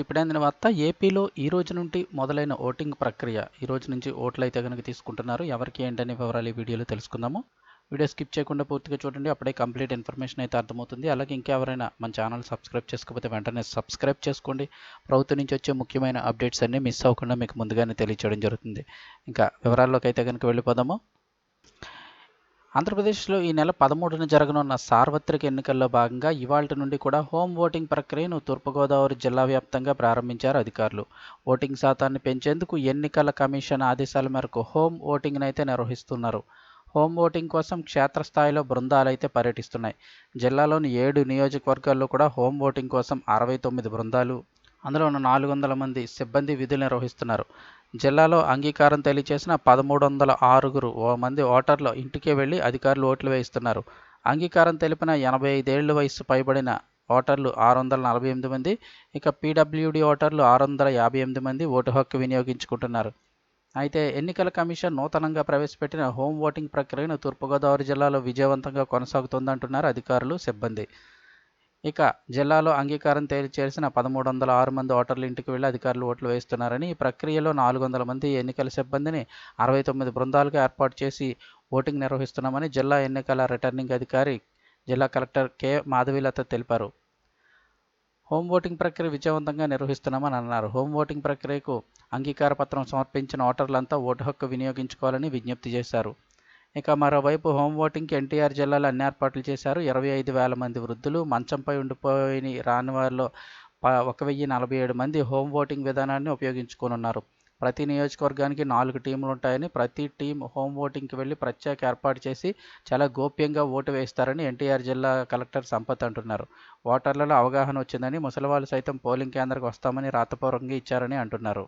ఇప్పుడైన అందిన వార్త ఏపీలో ఈ రోజు నుండి మొదలైన ఓటింగ్ ప్రక్రియ ఈ రోజు నుంచి ఓట్లు అయితే కనుక తీసుకుంటున్నారు. ఎవరికి ఏంటనే వివరాలు ఈ వీడియోలో తెలుసుకుందాము. వీడియో స్కిప్ చేయకుండా పూర్తిగా చూడండి. అప్పుడే కంప్లీట్ ఇన్ఫర్మేషన్ అయితే అర్థమవుతుంది. అలాగే ఇంకెవరైనా మన ఛానల్ సబ్స్క్రైబ్ చేసుకోకపోతే వెంటనే సబ్స్క్రైబ్ చేసుకోండి. ప్రభుత్వం నుంచి వచ్చే ముఖ్యమైన అప్డేట్స్ అన్నీ మిస్ అవ్వకుండా మీకు ముందుగానే తెలియచేయడం జరుగుతుంది. ఇంకా వివరాల్లోకి అయితే కనుక వెళ్ళిపోదాము. ఆంధ్రప్రదేశ్లో ఈ నెల పదమూడున జరగనున్న సార్వత్రిక ఎన్నికల్లో భాగంగా ఇవాళ నుండి కూడా హోమ్ ఓటింగ్ ప్రక్రియను తూర్పుగోదావరి జిల్లా వ్యాప్తంగా ప్రారంభించారు అధికారులు. ఓటింగ్ శాతాన్ని పెంచేందుకు ఎన్నికల కమిషన్ ఆదేశాల మేరకు హోమ్ ఓటింగ్ను అయితే నిర్వహిస్తున్నారు. హోమ్ ఓటింగ్ కోసం క్షేత్రస్థాయిలో బృందాలు అయితే పర్యటిస్తున్నాయి. జిల్లాలోని ఏడు నియోజకవర్గాల్లో కూడా హోమ్ ఓటింగ్ కోసం అరవై తొమ్మిది బృందాలు అందులో ఉన్న నాలుగు వందల మంది సిబ్బంది విధులు నిర్వహిస్తున్నారు. జిల్లాలో అంగీకారం తెలియచేసిన పదమూడు వందల ఆరుగురు ఓ మంది ఓటర్లు ఇంటికే వెళ్ళి అధికారులు ఓట్లు వేయిస్తున్నారు. అంగీకారం తెలిపిన ఎనభై ఐదేళ్ళ వయసు పైబడిన ఓటర్లు ఆరు వందల నలభై ఎనిమిది మంది ఇక పీడబ్ల్యూడి ఓటర్లు ఆరు వందల యాభై ఎనిమిది మంది ఓటు హక్కు వినియోగించుకుంటున్నారు. అయితే ఎన్నికల కమిషన్ నూతనంగా ప్రవేశపెట్టిన హోమ్ ఓటింగ్ ప్రక్రియను తూర్పుగోదావరి జిల్లాలో విజయవంతంగా కొనసాగుతుందంటున్నారు అధికారులు సిబ్బంది. ఇక జిల్లాలో అంగీకారం తేల్చేసిన పదమూడు వందల ఆరు మంది ఓటర్ల ఇంటికి వెళ్ళి అధికారులు ఓట్లు వేస్తున్నారని ఈ ప్రక్రియలో నాలుగు వందల మంది ఎన్నికల సిబ్బందిని అరవై తొమ్మిది బృందాలుగా ఏర్పాటు చేసి ఓటింగ్ నిర్వహిస్తున్నామని జిల్లా ఎన్నికల రిటర్నింగ్ అధికారి జిల్లా కలెక్టర్ కె. మాధవీలత తెలిపారు. హోమ్ ఓటింగ్ ప్రక్రియ విజయవంతంగా నిర్వహిస్తున్నామని అన్నారు. హోమ్ ఓటింగ్ ప్రక్రియకు అంగీకార పత్రం సమర్పించిన ఓటర్లంతా ఓటు హక్కు వినియోగించుకోవాలని విజ్ఞప్తి చేశారు. ఇక మరోవైపు హోమ్ ఓటింగ్కి ఎన్టీఆర్ జిల్లాలో అన్ని ఏర్పాట్లు చేశారు. ఇరవై ఐదు వేల మంది వృద్ధులు మంచంపై ఉండిపోయి రాని వారిలో ఒక వెయ్యి నలభై ఏడు మంది హోమ్ ఓటింగ్ విధానాన్ని ఉపయోగించుకోనున్నారు. ప్రతి నియోజకవర్గానికి నాలుగు టీంలు ఉంటాయని ప్రతి టీం హోమ్ ఓటింగ్కి వెళ్ళి ప్రత్యేక ఏర్పాటు చేసి చాలా గోప్యంగా ఓటు వేస్తారని ఎన్టీఆర్ జిల్లా కలెక్టర్ సంపత్ అంటున్నారు. ఓటర్లలో అవగాహన వచ్చిందని ముసలివాళ్ళు సైతం పోలింగ్ కేంద్రకు వస్తామని రాతపూర్వకంగా ఇచ్చారని అంటున్నారు.